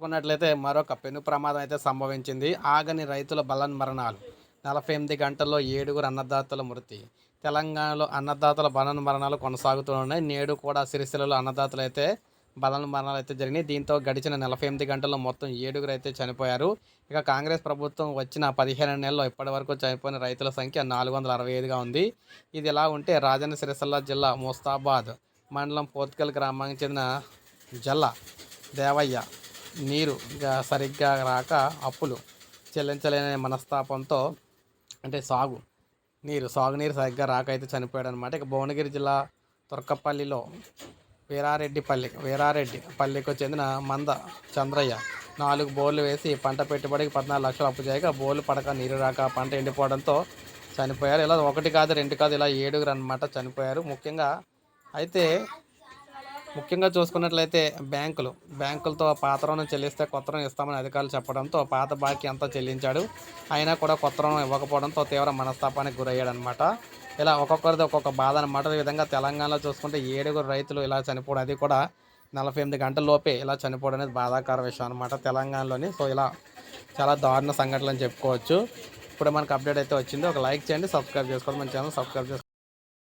చూసుకున్నట్లయితే మరొక పెను ప్రమాదం అయితే సంభవించింది. ఆగని రైతుల బలన్ మరణాలు. నలభై ఎనిమిది గంటల్లో ఏడుగురు అన్నదాతల మృతి. తెలంగాణలో అన్నదాతల బలన్ మరణాలు కొనసాగుతున్నాయి నేడు కూడా సిరిసిల్లలో అన్నదాతలు అయితే బలన మరణాలు అయితే జరిగినాయి. దీంతో గడిచిన నలభై ఎనిమిది గంటల్లో మొత్తం ఏడుగురు అయితే చనిపోయారు. ఇక కాంగ్రెస్ ప్రభుత్వం వచ్చిన పదిహేను నెలల్లో ఇప్పటివరకు చనిపోయిన రైతుల సంఖ్య నాలుగు వందల అరవై ఐదుగా ఉంది. ఇది ఎలా ఉంటే రాజన్న సిరిసిల్ల జిల్లా ముస్తాబాద్ మండలం పోత్కల్ గ్రామానికి చెందిన జల్ల దేవయ్య నీరు ఇక సరిగ్గా రాక అప్పులు చెల్లించలేని మనస్తాపంతో అంటే సాగు నీరు సాగునీరు సరిగ్గా రాక అయితే చనిపోయాడు అనమాట ఇక భువనగిరి జిల్లా తుర్కపల్లిలో వీరారెడ్డిపల్లి వీరారెడ్డి పల్లికి చెందిన మంద చంద్రయ్య నాలుగు బోర్లు వేసి పంట పెట్టుబడికి పద్నాలుగు లక్షలు అప్పు చేయగా బోర్లు పడక నీరు రాక పంట ఎండిపోవడంతో చనిపోయారు. ఇలా ఒకటి కాదు రెండు కాదు ఇలా ఏడుగురు అనమాట చనిపోయారు. ముఖ్యంగా అయితే ముఖ్యంగా చూసుకున్నట్లయితే బ్యాంకులు. బ్యాంకులతో పాత రుణం చెల్లిస్తే కొత్త రుణం ఇస్తామని అధికారులు చెప్పడంతో పాత బాకీ అంతా చెల్లించాడు. అయినా కూడా కొత్త రుణం ఇవ్వకపోవడంతో తీవ్ర మనస్తాపానికి గురయ్యాడనమాట ఇలా ఒక్కొక్కరిది ఒక్కొక్క బాధ అనమాట ఈ విధంగా తెలంగాణలో చూసుకుంటే ఏడుగురు రైతులు ఇలా చనిపోవడం అది కూడా నలభై ఎనిమిది గంటల లోపే ఇలా చనిపోవడం అనేది బాధాకర విషయం అనమాట తెలంగాణలోని. సో ఇలా చాలా దారుణ సంఘటనలు అని చెప్పుకోవచ్చు. ఇప్పుడు మనకు అప్డేట్ అయితే వచ్చింది. ఒక లైక్ చేయండి సబ్స్క్రైబ్ చేసుకోండి. మన ఛానల్ సబ్స్క్రైబ్ చేసుకోండి